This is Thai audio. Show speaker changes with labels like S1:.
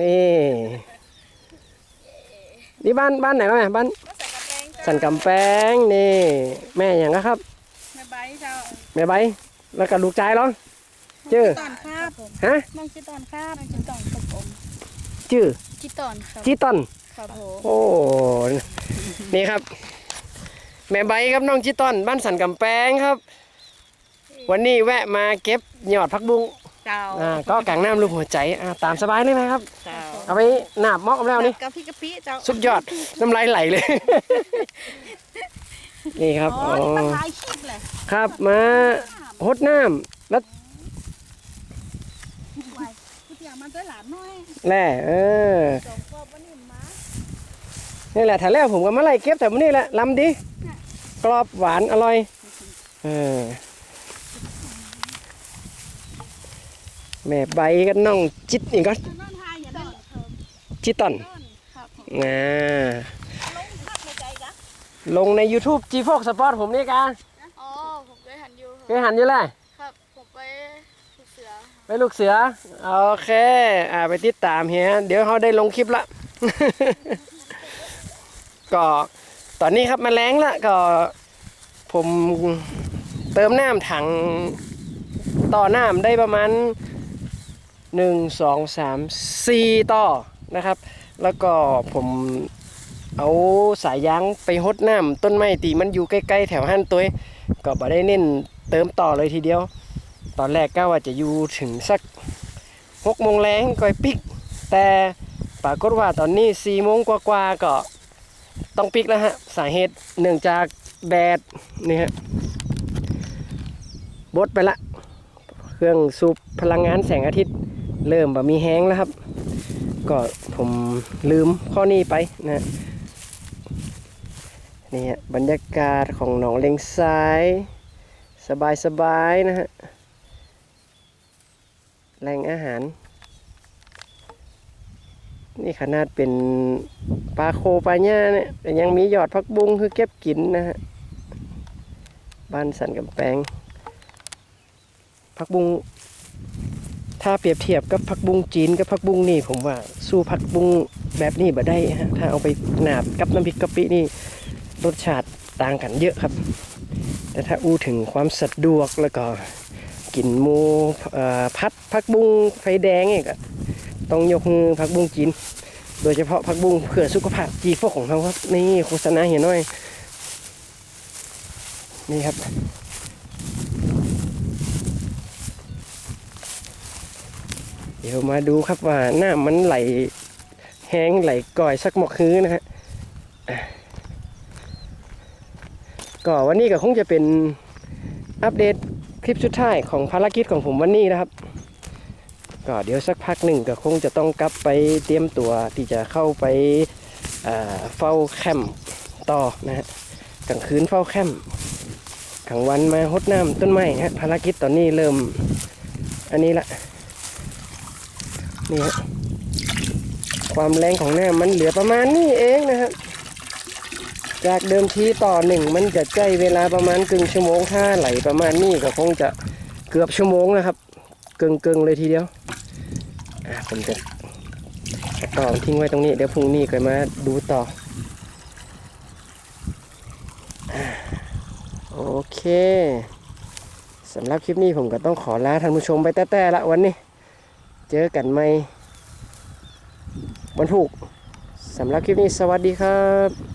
S1: นี่นี่บ้านบ้านไหนแล้วแม่บ้าน
S2: ก็ใส่กระแปงเจ้า
S1: สันกำแพงนี่ แม่อย่างก็ครับ
S2: แม่ใบเจ้า
S1: แม่ใบแล้วก็ลูกชายเหรอชื่อ
S2: ตอนครับผม
S1: ฮะ
S2: น้องจิตอนครับน้องจิตอนครับผม
S1: ชื่อ
S2: จิตอนครับ
S1: จีตัน
S2: ครับผม
S1: โอ้นี่ครับ แม่ใบครับน้องจิตตันบ้านสันกำแพงครับ วันนี้แวะมาเก็บยอดผักบุ้ง
S2: เจ้า
S1: อ่าก็กลางน้ำลูกหัวใจอ่าตามสบายเลยไหมครับ
S2: เจ้า
S1: เอาไปหนาบมอกแล้วนี่
S2: กับพี่กะปิเจ้า
S1: สุดยอดน้ำลายไหลเลย นี่ครับ
S2: อ๋อ
S1: อ๋อ
S2: นี่มันลายคลิปเลย
S1: ครับมาหดน้ำแล้ว
S2: ไว้พี่เตียมันด้วยหลานน้อย
S1: แหล่เออ
S2: สองพ่อวันนี้มา
S1: นี่แหละถ่ายแล้วผมก็มาไล่เก็บแต่วันนี้แหละลำดีกรอบหวานอร่อยเออ แม่ใบก็น้องจิตนี่ก็
S2: นอนทายอย่าดอนครับ
S1: จิตตัน
S2: ต้นครับผม
S1: อ่า
S2: ลงพักในใจกะ
S1: ลงใน YouTube G f o x Sport ผมนี่กัน
S2: อ๋อ ผมเคยหันอยู่
S1: เคยหันอยู่แหละ
S2: ครับ ผมไปฝึกเสือ
S1: ไปลูกเสือ โอเค อ่าไปติดตามเฮียเดี๋ยวเขาได้ลงคลิปละ ก็ตอนนี้ครับมาแล้งละก็ ผมเติมน้ำถังต่อน้ำได้ประมาณ 1 2 3 4ต่อนะครับ แล้วก็ผมเอาสายยางไปหดน้ำต้นไม้ตีมันอยู่ใกล้ๆ แถวหั่นตัวก็บ่ได้เน้นเติมต่อเลยทีเดียว ตอนแรกก็ว่าจะอยู่ถึงสักหกโมงแรงก่อยปิก แต่ปรากฏว่าตอนนี้สี่โมงกว่าๆก็ต้องปิกแล้วฮะ สาเหตุเนื่องจากแดดนี่ฮะบดไปละ เครื่องสูบพลังงานแสงอาทิตย์ เริ่มแบบมีแห้งแล้วครับ ก็ผมลืมข้อนี้ไปนะนี่ฮะบรรยากาศของหนองเลงซ้าย สบายๆนะฮะแหล่งอาหาร นี่ขนาดเป็นปลาโคปลาญ่าเนี่ยแต่ยังมียอดพักบุ้งคือเก็บกินนะฮะบ้านสันกำแพงพักบุ้ง ถ้าเปรียบเทียบกับผักบุ้งจีนกับผักบุ้งนี่ ผมว่าสู้ผักบุ้งแบบนี้บ่ได้ฮะถ้าเอาไปหนาบกับน้ำพริกกะปินี่รสชาติต่างกันเยอะครับ แต่ถ้าอู้ถึงความสะดวกแล้วก็กินหมูพัดผักบุ้งไฟแดงอีกอะต้องยกมือผักบุ้งจีน โดยเฉพาะผักบุ้งเพื่อสุขภาพจีพวกของเราครับนี่โฆษณาเห็นหน่อยนี่ครับ เดี๋ยวมาดูครับว่าหน้ามันไหลแห้งไหลก่อยสักหมอกคืนนะฮะอะก็วันนี้ก็คงจะเป็นอัปเดตคลิปสุดท้ายของภารกิจของผมวันนี้นะครับ ก็เดี๋ยวสักพักหนึ่งก็คงจะต้องกลับไปเตรียมตัวที่จะเข้าไปเอ่อเฝ้าแคมป์ต่อนะฮะกลางคืนเฝ้าแคมป์กลางวันมาหดน้ำต้นไม้ฮะภารกิจตอนนี้เริ่มอันนี้ละ นี่ฮะความแรงของน้ำมันเหลือประมาณนี้เองนะครับ จากเดิมทีต่อหนึ่งมันจะใช้เวลาประมาณกึ่งชั่วโมงถ้าไหลประมาณนี้ก็คงจะเกือบชั่วโมงนะครับเกิงเกิงๆเลยทีเดียวอะผมจะต่อทิ้งไว้ตรงนี้เดี๋ยวพรุ่งนี้ก็มาดูต่อโอเคสำหรับคลิปนี้ผมก็ต้องขอลาท่านผู้ชมไปแต่ๆละวันนี้ เจอกันใหม่วันถูกสำหรับคลิปนี้สวัสดีครับ